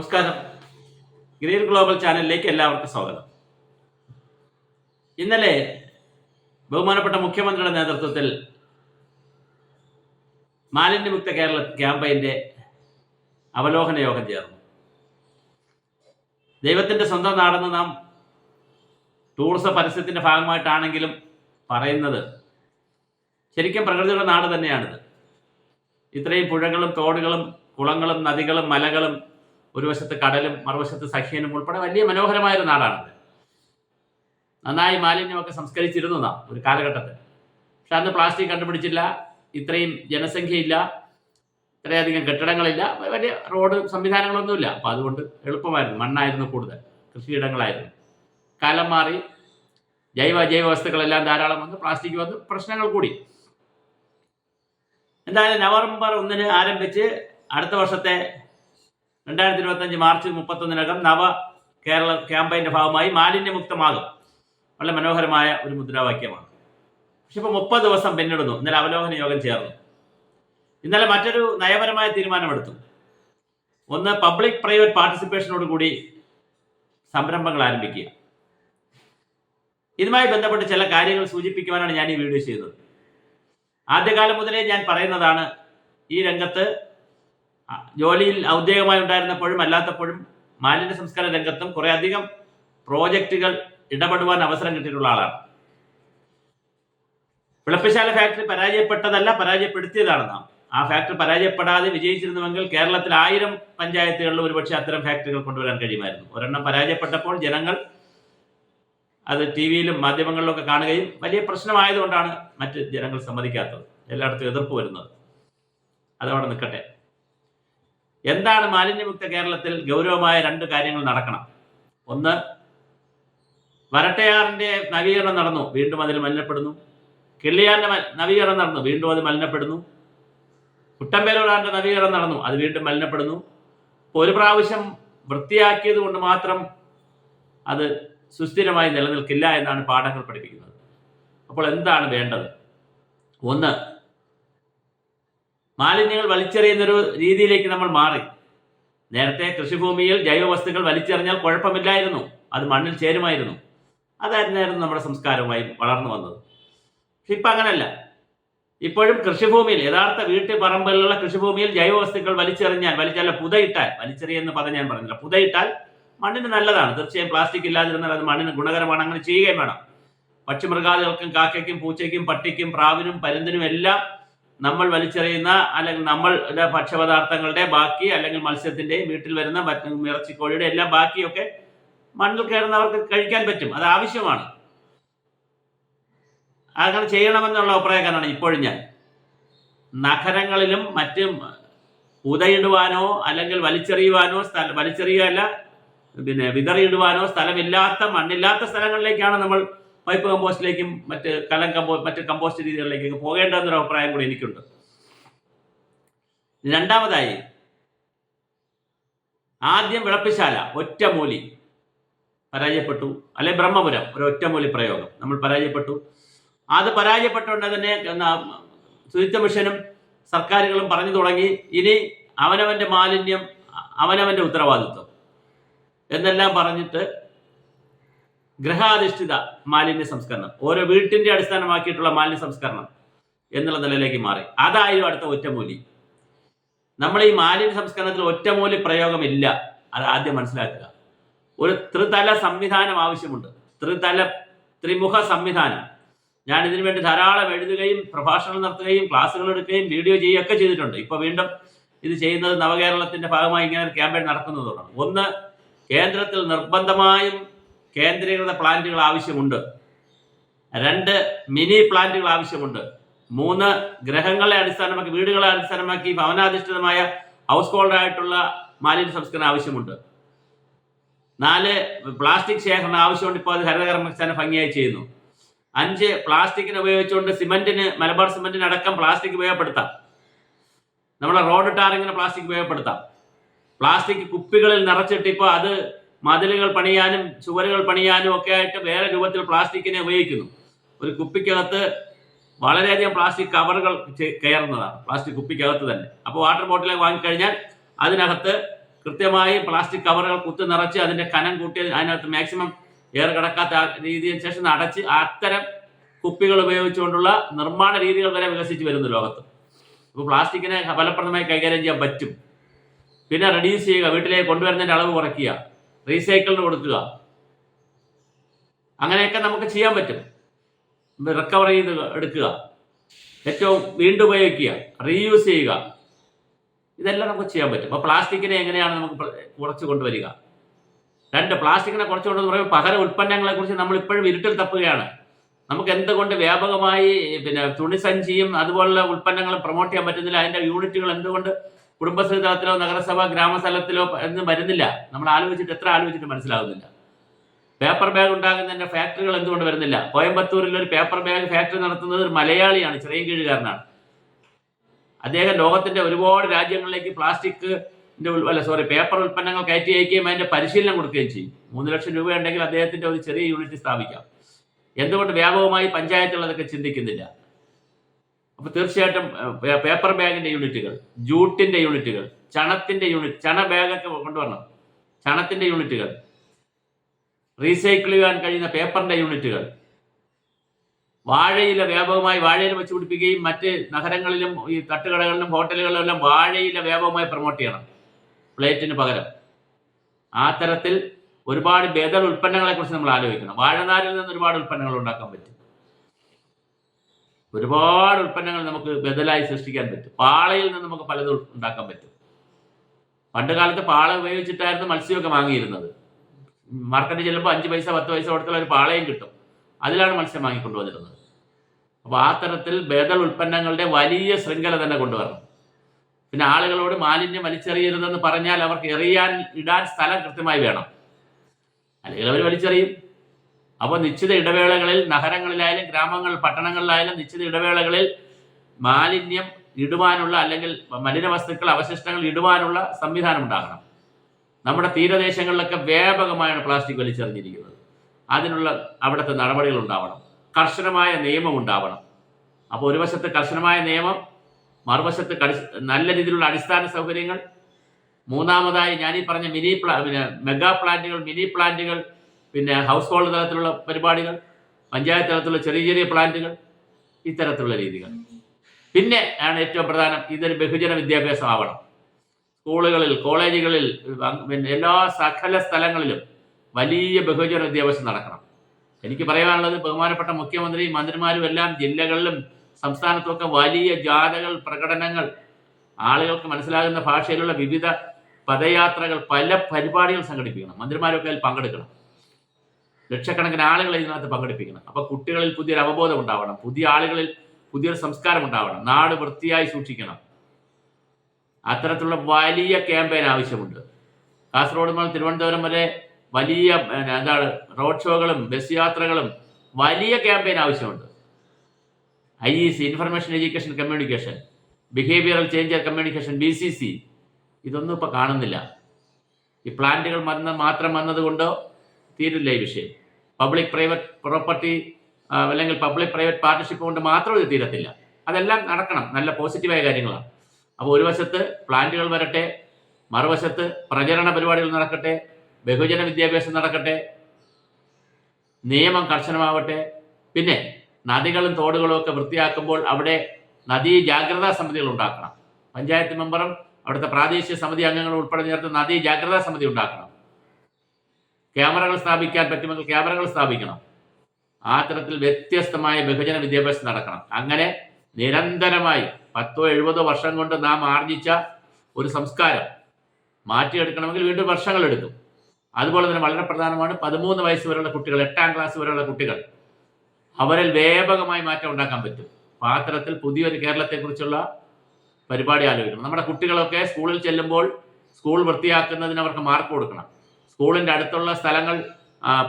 നമസ്കാരം. Green global ചാനലിലേക്ക് എല്ലാവർക്കും സ്വാഗതം. ഇന്നലെ ബഹുമാനപ്പെട്ട മുഖ്യമന്ത്രിയുടെ നേതൃത്വത്തിൽ മാലിന്യമുക്ത കേരള ക്യാമ്പയിന്റെ അവലോകന യോഗം ചേർന്നു. ദൈവത്തിന്റെ സ്വന്തം നാടെന്ന് നാം ടൂറിസം പരസ്യത്തിന്റെ ഭാഗമായിട്ടാണെങ്കിലും പറയുന്നത് ശരിക്കും പ്രകൃതിയുടെ നാട് തന്നെയാണിത്. ഇത്രയും പുഴകളും തോടുകളും കുളങ്ങളും നദികളും മലകളും ഒരു വശത്ത് കടലും മറുവശത്ത് സഖ്യനും ഉൾപ്പെടെ വലിയ മനോഹരമായ ഒരു നാടാണത് നന്നായി മാലിന്യമൊക്കെ സംസ്കരിച്ചിരുന്നു നാം ഒരു കാലഘട്ടത്തിൽ. പക്ഷെ അന്ന് പ്ലാസ്റ്റിക് കണ്ടുപിടിച്ചില്ല ഇത്രയും ജനസംഖ്യയില്ല ഇത്രയധികം കെട്ടിടങ്ങളില്ല വലിയ റോഡ് സംവിധാനങ്ങളൊന്നുമില്ല. അപ്പം അതുകൊണ്ട് എളുപ്പമായിരുന്നു മണ്ണായിരുന്നു കൂടുതൽ കൃഷിയിടങ്ങളായിരുന്നു. കാലം മാറി ജൈവ ജൈവ വസ്തുക്കളെല്ലാം ധാരാളം വന്ന് പ്ലാസ്റ്റിക് വന്ന് പ്രശ്നങ്ങൾ കൂടി. എന്തായാലും നവംബർ ഒന്നിന് ആരംഭിച്ച് അടുത്ത വർഷത്തെ രണ്ടായിരത്തി ഇരുപത്തഞ്ച് മാർച്ച് മുപ്പത്തൊന്നിനകം നവ കേരള ക്യാമ്പയിന്റെ ഭാഗമായി മാലിന്യമുക്തമാകും വളരെ മനോഹരമായ ഒരു മുദ്രാവാക്യമാണ്. പക്ഷെ ഇപ്പോൾ മുപ്പത് ദിവസം പിന്നിടുന്നു. ഇന്നലെ അവലോകന യോഗം ചേർന്നു. ഇന്നലെ മറ്റൊരു നയപരമായ തീരുമാനമെടുത്തു. ഒന്ന് പബ്ലിക് പ്രൈവറ്റ് പാർട്ടിസിപ്പേഷനോട് കൂടി സംരംഭങ്ങൾ ആരംഭിക്കുക. ഇതുമായി ബന്ധപ്പെട്ട് ചില കാര്യങ്ങൾ സൂചിപ്പിക്കുവാനാണ് ഞാൻ ഈ വീഡിയോ ചെയ്തത് ആദ്യകാലം മുതലേ ഞാൻ പറയുന്നതാണ് ഈ രംഗത്ത് ജോലിയിൽ ഔദ്യോഗികമായി ഉണ്ടായിരുന്നപ്പോഴും അല്ലാത്തപ്പോഴും മാലിന്യ സംസ്കരണ രംഗത്തും കുറെ അധികം പ്രോജക്റ്റുകൾ ഇടപെടുവാൻ അവസരം കിട്ടിയിട്ടുള്ള ആളാണ്. വിളപ്പശാല ഫാക്ടറി പരാജയപ്പെട്ടതല്ല പരാജയപ്പെടുത്തിയതാണ് നാം. ആ ഫാക്ടറി പരാജയപ്പെടാതെ വിജയിച്ചിരുന്നുവെങ്കിൽ കേരളത്തിൽ ആയിരം പഞ്ചായത്തുകളിൽ ഒരുപക്ഷെ അത്തരം ഫാക്ടറികൾ കൊണ്ടുവരാൻ കഴിയുമായിരുന്നു. ഒരെണ്ണം പരാജയപ്പെട്ടപ്പോൾ ജനങ്ങൾ അത് ടി വിയിലും മാധ്യമങ്ങളിലും ഒക്കെ കാണുകയും വലിയ പ്രശ്നമായതുകൊണ്ടാണ് മറ്റ് ജനങ്ങൾ സമ്മതിക്കാത്തത്. എല്ലായിടത്തും എതിർപ്പ് വരുന്നത്. അതവിടെ നിൽക്കട്ടെ. എന്താണ് മാലിന്യമുക്ത കേരളത്തിൽ ഗൗരവമായ രണ്ട് കാര്യങ്ങൾ നടക്കണം? ഒന്ന് വരട്ടയാറിന്റെ നവീകരണം നടന്നു വീണ്ടും അതിൽ മലിനപ്പെടുന്നു. കിള്ളിയാറിന്റെ നവീകരണം നടന്നു വീണ്ടും അത് മലിനപ്പെടുന്നു. കുട്ടമ്പേലൂരാറിന്റെ നവീകരണം നടന്നു അത് വീണ്ടും മലിനപ്പെടുന്നു. ഒരു പ്രാവശ്യം വൃത്തിയാക്കിയത് കൊണ്ട് മാത്രം അത് സുസ്ഥിരമായി നിലനിൽക്കില്ല എന്നാണ് പാഠങ്ങൾ പഠിപ്പിക്കുന്നത്. അപ്പോൾ എന്താണ് വേണ്ടത്? ഒന്ന് മാലിന്യങ്ങൾ വലിച്ചെറിയുന്നൊരു രീതിയിലേക്ക് നമ്മൾ മാറി. നേരത്തെ കൃഷിഭൂമിയിൽ ജൈവവസ്തുക്കൾ വലിച്ചെറിഞ്ഞാൽ കുഴപ്പമില്ലായിരുന്നു. അത് മണ്ണിൽ ചേരുമായിരുന്നു. അതായിരുന്നു നമ്മുടെ സംസ്കാരമായി വളർന്നു വന്നത്. പക്ഷെ ഇപ്പം അങ്ങനല്ല. ഇപ്പോഴും കൃഷിഭൂമിയിൽ യഥാർത്ഥ വീട്ടു പറമ്പിലുള്ള കൃഷിഭൂമിയിൽ ജൈവവസ്തുക്കൾ വലിച്ചെറിഞ്ഞാൽ വലിച്ചല്ല പുതയിട്ടാൽ വലിച്ചെറിയെന്ന് പദം ഞാൻ പറഞ്ഞില്ല. പുതയിട്ടാൽ മണ്ണിന് നല്ലതാണ്. തീർച്ചയായും പ്ലാസ്റ്റിക് ഇല്ലാതിരുന്നാൽ അത് മണ്ണിന് ഗുണകരമാണ്. അങ്ങനെ ചെയ്യുകയും വേണം. പക്ഷിമൃഗാദികൾക്കും കാക്കയ്ക്കും പൂച്ചയ്ക്കും പട്ടിക്കും പ്രാവിനും പരുന്തിനും എല്ലാം നമ്മൾ വലിച്ചെറിയുന്ന അല്ലെങ്കിൽ നമ്മൾ ഭക്ഷ്യപദാർത്ഥങ്ങളുടെ ബാക്കി അല്ലെങ്കിൽ മത്സ്യത്തിന്റെയും വീട്ടിൽ വരുന്ന ഇറച്ചിക്കോഴിയുടെ എല്ലാം ബാക്കിയൊക്കെ മണ്ണിൽ കയറുന്നവർക്ക് കഴിക്കാൻ പറ്റും. അത് ആവശ്യമാണ്. അങ്ങനെ ചെയ്യണമെന്നുള്ള അഭിപ്രായക്കാരാണ് ഇപ്പോഴും ഞാൻ. നഗരങ്ങളിലും മറ്റും ഉതയിടുവാനോ അല്ലെങ്കിൽ വലിച്ചെറിയുവാനോ സ്ഥലം വലിച്ചെറിയുകയല്ല പിന്നെ വിതറിയിടുവാനോ സ്ഥലമില്ലാത്ത മണ്ണില്ലാത്ത സ്ഥലങ്ങളിലേക്കാണ് നമ്മൾ പൈപ്പ് കമ്പോസ്റ്റിലേക്കും മറ്റ് കലം കമ്പോ മറ്റ് കമ്പോസ്റ്റ് രീതികളിലേക്കും പോകേണ്ടതെന്നൊരു അഭിപ്രായം കൂടി എനിക്കുണ്ട്. രണ്ടാമതായി ആദ്യം വിളപ്പിശാല ഒറ്റമൂലി പരാജയപ്പെട്ടു. അല്ലെ ബ്രഹ്മപുരം ഒരു ഒറ്റമൂലി പ്രയോഗം. നമ്മൾ പരാജയപ്പെട്ടു. അത് പരാജയപ്പെട്ടുകൊണ്ട് തന്നെ ശുചിത്വ മിഷനും സർക്കാരുകളും പറഞ്ഞു തുടങ്ങി. ഇനി അവനവന്റെ മാലിന്യം അവനവന്റെ ഉത്തരവാദിത്വം. എന്നെല്ലാം പറഞ്ഞിട്ട് ഗ്രഹാധിഷ്ഠിത മാലിന്യ സംസ്കരണം. ഓരോ വീട്ടിന്റെ അടിസ്ഥാനമാക്കിയിട്ടുള്ള മാലിന്യ സംസ്കരണം എന്നുള്ള നിലയിലേക്ക് മാറി. അതായിരുന്നു അടുത്ത ഒറ്റമൂലി. നമ്മൾ ഈ മാലിന്യ സംസ്കരണത്തിൽ ഒറ്റമൂലി പ്രയോഗമില്ല. അത് ആദ്യം മനസ്സിലാക്കുക. ഒരു ത്രിതല സംവിധാനം ആവശ്യമുണ്ട്. ത്രിതല ത്രിമുഖ സംവിധാനം. ഞാൻ ഇതിനു വേണ്ടി ധാരാളം എഴുതുകയും പ്രഭാഷണം നടത്തുകയും ക്ലാസ്സുകൾ എടുക്കുകയും വീഡിയോ ചെയ്യുകയൊക്കെ ചെയ്തിട്ടുണ്ട്. ഇപ്പൊ വീണ്ടും ഇത് ചെയ്യുന്നത് നവകേരളത്തിന്റെ ഭാഗമായി ഇങ്ങനെ ഒരു ക്യാമ്പയിൻ നടക്കുന്നതുകൊണ്ടാണ് ഒന്ന് കേന്ദ്രത്തിൽ നിർബന്ധമായും കേന്ദ്രീകൃത പ്ലാന്റുകൾ ആവശ്യമുണ്ട്. രണ്ട് മിനി പ്ലാന്റുകൾ ആവശ്യമുണ്ട്. മൂന്ന് ഗ്രഹങ്ങളെ അടിസ്ഥാനമാക്കി വീടുകളെ അടിസ്ഥാനമാക്കി ഭവനാധിഷ്ഠിതമായ ഹൗസ് ഹോൾഡായിട്ടുള്ള മാലിന്യ സംസ്കരണം ആവശ്യമുണ്ട്. നാല് പ്ലാസ്റ്റിക് ശേഖരണം ആവശ്യമുണ്ട്. ഇപ്പോൾ അത് ഹരിതകർമ്മസ്ഥാനം ഭംഗിയായി ചെയ്യുന്നു. അഞ്ച് പ്ലാസ്റ്റിക്കിന് ഉപയോഗിച്ചുകൊണ്ട് സിമെന്റിന് മലബാർ സിമെന്റിന് അടക്കം പ്ലാസ്റ്റിക് ഉപയോഗപ്പെടുത്താം. നമ്മുടെ റോഡ് ടാറിങ്ങിന് പ്ലാസ്റ്റിക് ഉപയോഗപ്പെടുത്താം. പ്ലാസ്റ്റിക് കുപ്പികളിൽ നിറച്ചിട്ട് ഇപ്പോൾ അത് മതിലുകൾ പണിയാനും ചുവരുകൾ പണിയാനും ഒക്കെ ആയിട്ട് വേറെ രൂപത്തിൽ പ്ലാസ്റ്റിക്കിനെ ഉപയോഗിക്കുന്നു. ഒരു കുപ്പിക്കകത്ത് വളരെയധികം പ്ലാസ്റ്റിക് കവറുകൾ കയറുന്നതാണ്. പ്ലാസ്റ്റിക് കുപ്പിക്കകത്ത് തന്നെ. അപ്പോൾ വാട്ടർ ബോട്ടിലെ വാങ്ങിക്കഴിഞ്ഞാൽ അതിനകത്ത് കൃത്യമായി പ്ലാസ്റ്റിക് കവറുകൾ കുത്തി നിറച്ച് അതിന്റെ കനം കൂട്ടി അതിനകത്ത് മാക്സിമം എയർ കിടക്കാത്ത രീതിയിൽ ശേഷം അടച്ച് അത്തരം കുപ്പികൾ ഉപയോഗിച്ചുകൊണ്ടുള്ള നിർമ്മാണ രീതികൾ വരെ വികസിച്ച് വരുന്നു ലോകത്ത്. അപ്പോൾ പ്ലാസ്റ്റിക്കിനെ ഫലപ്രദമായി കൈകാര്യം ചെയ്യാൻ പറ്റും. പിന്നെ റെഡ്യൂസ് ചെയ്യുക വീട്ടിലേക്ക് കൊണ്ടുവരുന്നതിന്റെ അളവ് കുറയ്ക്കുക. റീസൈക്കിളിന് കൊടുക്കുക. അങ്ങനെയൊക്കെ നമുക്ക് ചെയ്യാൻ പറ്റും. റിക്കവർ ചെയ്ത് എടുക്കുക. ഏറ്റവും വീണ്ടും ഉപയോഗിക്കുക. റീയൂസ് ചെയ്യുക. ഇതെല്ലാം നമുക്ക് ചെയ്യാൻ പറ്റും. അപ്പോൾ പ്ലാസ്റ്റിക്കിനെ എങ്ങനെയാണ് നമുക്ക് കുറച്ച് കൊണ്ടുവരിക? രണ്ട് പ്ലാസ്റ്റിക്കിനെ കുറച്ച് കൊണ്ടുവന്ന് പറയുമ്പോൾ പകര ഉൽപ്പന്നങ്ങളെ കുറിച്ച് നമ്മൾ ഇപ്പോഴും ഇരുട്ടിൽ തപ്പുകയാണ്. നമുക്ക് എന്തുകൊണ്ട് വ്യാപകമായി പിന്നെ തുണിസഞ്ചിയും അതുപോലുള്ള ഉൽപ്പന്നങ്ങളും പ്രൊമോട്ട് ചെയ്യാൻ പറ്റുന്നില്ല? അതിന്റെ യൂണിറ്റുകൾ എന്തുകൊണ്ട് കുടുംബശ്രീ തലത്തിലോ നഗരസഭ ഗ്രാമസ്ഥലത്തിലോ എന്ന് വരുന്നില്ല. നമ്മൾ ആലോചിച്ചിട്ട് എത്ര ആലോചിച്ചിട്ട് മനസ്സിലാവുന്നില്ല. പേപ്പർ ബാഗ് ഉണ്ടാകുന്നതിന്റെ ഫാക്ടറികൾ എന്തുകൊണ്ട് വരുന്നില്ല? കോയമ്പത്തൂരിൽ ഒരു പേപ്പർ ബാഗ് ഫാക്ടറി നടത്തുന്നത് ഒരു മലയാളിയാണ് ചെറിയ കീഴുകാരനാണ്. അദ്ദേഹം ലോകത്തിന്റെ ഒരുപാട് രാജ്യങ്ങളിലേക്ക് പ്ലാസ്റ്റിക് അല്ല സോറി പേപ്പർ ഉൽപ്പന്നങ്ങൾ കയറ്റി അയക്കുകയും അതിന്റെ പരിശീലനം കൊടുക്കുകയും ചെയ്യും. മൂന്ന് ലക്ഷം രൂപ ഉണ്ടെങ്കിൽ അദ്ദേഹത്തിന്റെ ഒരു ചെറിയ യൂണിറ്റ് സ്ഥാപിക്കാം. എന്തുകൊണ്ട് വ്യാപകമായി പഞ്ചായത്തുകൾ അതൊക്കെ ചിന്തിക്കുന്നില്ല? അപ്പൊ തീർച്ചയായിട്ടും പേപ്പർ ബാഗിന്റെ യൂണിറ്റുകൾ ജൂട്ടിന്റെ യൂണിറ്റുകൾ ചണത്തിന്റെ യൂണിറ്റ് ചണ ബാഗൊക്കെ കൊണ്ടുവരണം. ചണത്തിന്റെ യൂണിറ്റുകൾ റീസൈക്കിൾ ചെയ്യാൻ കഴിയുന്ന പേപ്പറിന്റെ യൂണിറ്റുകൾ വാഴയില വ്യാപകമായി വാഴയില വെച്ച് പിടിപ്പിക്കുകയും മറ്റ് നഗരങ്ങളിലും ഈ തട്ടുകടകളിലും ഹോട്ടലുകളിലും എല്ലാം വാഴയില വ്യാപകമായി പ്രൊമോട്ട് ചെയ്യണം. പ്ലേറ്റിന് പകരം. ആ തരത്തിൽ ഒരുപാട് ബദൽ ഉൽപ്പന്നങ്ങളെ കുറിച്ച് നമ്മൾ ആലോചിക്കണം. വാഴനാരിൽ നിന്ന് ഒരുപാട് ഉൽപ്പന്നങ്ങൾ ഉണ്ടാക്കാൻ പറ്റും. ഒരുപാട് ഉൽപ്പന്നങ്ങൾ നമുക്ക് ബദലായി സൃഷ്ടിക്കാൻ പറ്റും. പാളയിൽ നിന്ന് നമുക്ക് പലതും ഉണ്ടാക്കാൻ പറ്റും. പണ്ട് കാലത്ത് പാള ഉപയോഗിച്ചിട്ടായിരുന്നു മത്സ്യമൊക്കെ വാങ്ങിയിരുന്നത്. മാർക്കറ്റിൽ ചെല്ലുമ്പോൾ അഞ്ച് പൈസ പത്ത് പൈസ കൊടുത്തുള്ള ഒരു പാളയും കിട്ടും. അതിലാണ് മത്സ്യം വാങ്ങിക്കൊണ്ടുവന്നിരുന്നത് അപ്പോൾ ആ തരത്തിൽ ബദൽ ഉൽപ്പന്നങ്ങളുടെ വലിയ ശൃംഖല തന്നെ കൊണ്ടുവരണം. പിന്നെ ആളുകളോട് മാലിന്യം വലിച്ചെറിയരുതെന്ന് പറഞ്ഞാൽ അവർക്ക് എറിയാൻ ഇടാൻ സ്ഥലം കൃത്യമായി വേണം. അല്ലെങ്കിൽ അവർ വലിച്ചെറിയും. അപ്പോൾ നിശ്ചിത ഇടവേളകളിൽ നഗരങ്ങളിലായാലും ഗ്രാമങ്ങൾ പട്ടണങ്ങളിലായാലും നിശ്ചിത ഇടവേളകളിൽ മാലിന്യം ഇടുവാനുള്ള അല്ലെങ്കിൽ മലിന വസ്തുക്കൾ അവശിഷ്ടങ്ങൾ ഇടുവാനുള്ള സംവിധാനം ഉണ്ടാകണം. നമ്മുടെ തീരദേശങ്ങളിലൊക്കെ വ്യാപകമായാണ് പ്ലാസ്റ്റിക് വലിച്ചെറിഞ്ഞിരിക്കുന്നത്. അതിനുള്ള അവിടുത്തെ നടപടികൾ ഉണ്ടാവണം. കർശനമായ നിയമം ഉണ്ടാവണം. അപ്പോൾ ഒരു വശത്ത് കർശനമായ നിയമം മറുവശത്ത് നല്ല രീതിയിലുള്ള അടിസ്ഥാന സൗകര്യങ്ങൾ. മൂന്നാമതായി ഞാനീ പറഞ്ഞ മിനി പ്ലാ മെഗാ പ്ലാന്റുകൾ മിനി പ്ലാന്റുകൾ പിന്നെ ഹൗസ് ഹോൾഡ് തലത്തിലുള്ള പരിപാടികൾ പഞ്ചായത്ത് തലത്തിലുള്ള ചെറിയ ചെറിയ പ്ലാന്റുകൾ ഇത്തരത്തിലുള്ള രീതികൾ. പിന്നെ ആണ് ഏറ്റവും പ്രധാനം ഇതൊരു ബഹുജന വിദ്യാഭ്യാസം ആവണം. സ്കൂളുകളിൽ കോളേജുകളിൽ പിന്നെ എല്ലാ സകല സ്ഥലങ്ങളിലും വലിയ ബഹുജന വിദ്യാഭ്യാസം നടക്കണം. എനിക്ക് പറയാനുള്ളത് ബഹുമാനപ്പെട്ട മുഖ്യമന്ത്രി മന്ത്രിമാരും എല്ലാം ജില്ലകളിലും സംസ്ഥാനത്തുമൊക്കെ വലിയ ജാഥകൾ പ്രകടനങ്ങൾ ആളുകൾക്ക് മനസ്സിലാകുന്ന ഭാഷയിലുള്ള വിവിധ പദയാത്രകൾ പല പരിപാടികൾ സംഘടിപ്പിക്കണം. മന്ത്രിമാരൊക്കെ അതിൽ പങ്കെടുക്കണം. ലക്ഷക്കണക്കിന് ആളുകളെ ഇതിനകത്ത് പങ്കെടുപ്പിക്കണം. അപ്പോൾ കുട്ടികളിൽ പുതിയൊരു അവബോധം ഉണ്ടാവണം. പുതിയ ആളുകളിൽ പുതിയൊരു സംസ്കാരം ഉണ്ടാവണം. നാട് വൃത്തിയായി സൂക്ഷിക്കണം. അത്തരത്തിലുള്ള വലിയ ക്യാമ്പയിൻ ആവശ്യമുണ്ട്. കാസർഗോഡ് മുതൽ തിരുവനന്തപുരം വരെ വലിയ എന്താണ് റോഡ് ഷോകളും ബസ് യാത്രകളും വലിയ ക്യാമ്പയിൻ ആവശ്യമുണ്ട്. I E C information education communication behavioural change communication B C C ഇതൊന്നും ഇപ്പോൾ കാണുന്നില്ല. ഈ പ്ലാന്റുകൾ വന്ന മാത്രം വന്നതുകൊണ്ടോ തീരില്ല ഈ വിഷയം. പബ്ലിക് പ്രൈവറ്റ് പ്രോപ്പർട്ടി അല്ലെങ്കിൽ പബ്ലിക് പ്രൈവറ്റ് പാർട്ട്ണർഷിപ്പ് കൊണ്ട് മാത്രം ഇത് തീരത്തില്ല. അതെല്ലാം നടക്കണം. നല്ല പോസിറ്റീവായ കാര്യങ്ങളാണ്. അപ്പോൾ ഒരു വശത്ത് പ്ലാന്റുകൾ വരട്ടെ മറുവശത്ത് പ്രചരണ പരിപാടികൾ നടക്കട്ടെ ബഹുജന വിദ്യാഭ്യാസം നടക്കട്ടെ നിയമം കർശനമാവട്ടെ പിന്നെ നദികളും തോടുകളും ഒക്കെ വൃത്തിയാക്കുമ്പോൾ അവിടെ നദീ ജാഗ്രതാ സമിതികൾ ഉണ്ടാക്കണം. പഞ്ചായത്ത് മെമ്പറും അവിടുത്തെ പ്രാദേശിക സമിതി അംഗങ്ങളും ഉൾപ്പെടെ ചേർത്ത് നദീ ജാഗ്രതാ സമിതി ഉണ്ടാക്കണം. ക്യാമറകൾ സ്ഥാപിക്കാൻ പറ്റുമെങ്കിൽ ക്യാമറകൾ സ്ഥാപിക്കണം. ആ തരത്തിൽ വ്യത്യസ്തമായ ബഹുജന വിദ്യാഭ്യാസം നടക്കണം. അങ്ങനെ നിരന്തരമായി പത്തോ എഴുപതോ വർഷം കൊണ്ട് നാം ആർജിച്ച ഒരു സംസ്കാരം മാറ്റിയെടുക്കണമെങ്കിൽ വീണ്ടും വർഷങ്ങൾ എടുക്കും. അതുപോലെ തന്നെ വളരെ പ്രധാനമാണ് പതിമൂന്ന് വയസ്സ് വരെയുള്ള കുട്ടികൾ എട്ടാം ക്ലാസ് വരെയുള്ള കുട്ടികൾ അവരിൽ വ്യാപകമായി മാറ്റം ഉണ്ടാക്കാൻ പറ്റും. പാത്രത്തിൽ പുതിയൊരു കേരളത്തെക്കുറിച്ചുള്ള പരിപാടി ആലോചിക്കണം. നമ്മുടെ കുട്ടികളൊക്കെ സ്കൂളിൽ ചെല്ലുമ്പോൾ സ്കൂൾ വൃത്തിയാക്കുന്നതിന് അവർക്ക് മാർക്ക് കൊടുക്കണം. സ്കൂളിന്റെ അടുത്തുള്ള സ്ഥലങ്ങൾ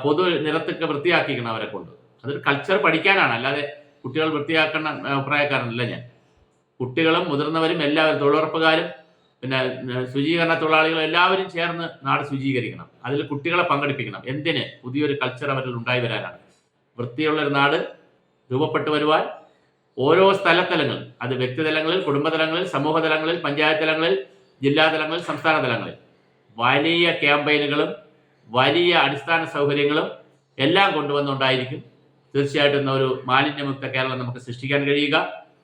പൊതു നിരത്തൊക്കെ വൃത്തിയാക്കിക്കണം അവരെ കൊണ്ട്. അതൊരു കൾച്ചർ പഠിക്കാനാണ്. അല്ലാതെ കുട്ടികൾ വൃത്തിയാക്കുന്ന അഭിപ്രായക്കാരനല്ല ഞാൻ. കുട്ടികളും മുതിർന്നവരും എല്ലാവരും തൊഴിലുറപ്പുകാരും പിന്നെ ശുചീകരണ തൊഴിലാളികളും എല്ലാവരും ചേർന്ന് നാട് ശുചീകരിക്കണം. അതിൽ കുട്ടികളെ പങ്കെടുപ്പിക്കണം. എന്തിന്? പുതിയൊരു കൾച്ചർ അവരിൽ ഉണ്ടായി വരാനാണ്. വൃത്തിയുള്ളൊരു നാട് രൂപപ്പെട്ടു വരുവാൻ ഓരോ സ്ഥലത്തലങ്ങൾ അത് വ്യക്തിതലങ്ങളിൽ കുടുംബതലങ്ങളിൽ സമൂഹതലങ്ങളിൽ പഞ്ചായത്ത് തലങ്ങളിൽ ജില്ലാ തലങ്ങളിൽ സംസ്ഥാന തലങ്ങളിൽ വലിയ ക്യാമ്പയിനുകളും വലിയ അടിസ്ഥാന സൗകര്യങ്ങളും എല്ലാം കൊണ്ടുവന്നുണ്ടായിരിക്കും. തീർച്ചയായിട്ടും ഒരു മാലിന്യമുക്ത കേരളം നമുക്ക് സൃഷ്ടിക്കാൻ കഴിയുക.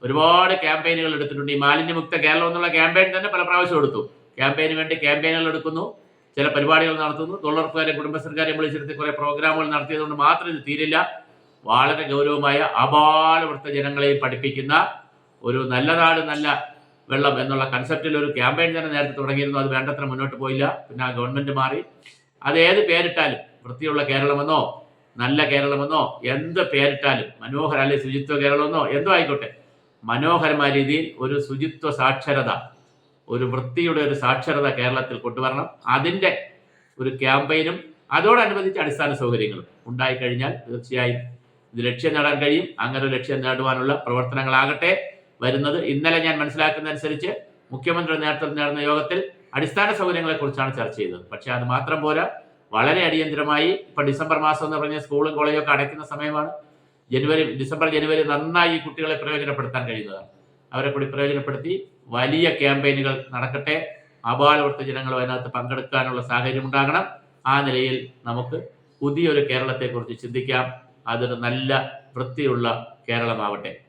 ഒരുപാട് ക്യാമ്പയിനുകൾ എടുത്തിട്ടുണ്ട്. ഈ മാലിന്യമുക്ത കേരളം എന്നുള്ള ക്യാമ്പയിൻ തന്നെ പല പ്രാവശ്യം എടുത്തു. ക്യാമ്പയിന് വേണ്ടി ക്യാമ്പയിനുകൾ എടുക്കുന്നു. ചില പരിപാടികൾ നടത്തുന്നു. തൊഴിലുറപ്പുകാരെ കുടുംബശ്രീക്കാരെ വിളിച്ചിരുത്തി കുറേ പ്രോഗ്രാമുകൾ നടത്തിയതുകൊണ്ട് മാത്രം ഇത് തീരില്ല. വളരെ ഗൗരവമായ അപാലവൃത്ത ജനങ്ങളെയും പഠിപ്പിക്കുന്ന ഒരു നല്ല നാട് നല്ല വെള്ളം എന്നുള്ള കൺസെപ്റ്റിൽ ഒരു ക്യാമ്പയിൻ തന്നെ നേരത്തെ തുടങ്ങിയിരുന്നു. അത് വേണ്ടത്ര മുന്നോട്ട് പോയില്ല. പിന്നെ ആ ഗവൺമെന്റ് മാറി. അത് ഏത് പേരിട്ടാലും വൃത്തിയുള്ള കേരളമെന്നോ നല്ല കേരളമെന്നോ എന്ത് പേരിട്ടാലും മനോഹര അല്ലെ ശുചിത്വ കേരളമെന്നോ എന്തോ ആയിക്കോട്ടെ. മനോഹരമായ രീതിയിൽ ഒരു ശുചിത്വ സാക്ഷരത ഒരു വൃത്തിയുടെ ഒരു സാക്ഷരത കേരളത്തിൽ കൊണ്ടുവരണം. അതിന്റെ ഒരു ക്യാമ്പയിനും അതോടനുബന്ധിച്ച് അടിസ്ഥാന സൗകര്യങ്ങളും ഉണ്ടായിക്കഴിഞ്ഞാൽ തീർച്ചയായും ഇത് ലക്ഷ്യം നേടാൻ കഴിയും. അങ്ങനെ ലക്ഷ്യം നേടുവാനുള്ള പ്രവർത്തനങ്ങളാകട്ടെ. വരുന്നത്. ഇന്നലെ ഞാൻ മനസ്സിലാക്കുന്നതനുസരിച്ച് മുഖ്യമന്ത്രിയുടെ നേതൃത്വത്തിൽ നടന്ന യോഗത്തിൽ അടിസ്ഥാന സൗകര്യങ്ങളെ കുറിച്ചാണ് ചർച്ച ചെയ്തത്. പക്ഷേ അത് മാത്രം പോരാ വളരെ അടിയന്തരമായി ഇപ്പൊ ഡിസംബർ മാസം എന്ന് പറഞ്ഞ സ്കൂളും കോളേജും ഒക്കെ അടയ്ക്കുന്ന സമയമാണ്. ജനുവരി ഡിസംബർ ജനുവരി നന്നായി കുട്ടികളെ പ്രയോജനപ്പെടുത്താൻ കഴിയുന്നതാണ്. അവരെ കൂടി പ്രയോജനപ്പെടുത്തി വലിയ ക്യാമ്പയിനുകൾ നടക്കട്ടെ. അപാലവൃത്ത ജനങ്ങളും അതിനകത്ത് പങ്കെടുക്കാനുള്ള സാഹചര്യം ഉണ്ടാകണം. ആ നിലയിൽ നമുക്ക് പുതിയൊരു കേരളത്തെക്കുറിച്ച് ചിന്തിക്കാം. അതൊരു നല്ല വൃത്തിയുള്ള കേരളമാവട്ടെ.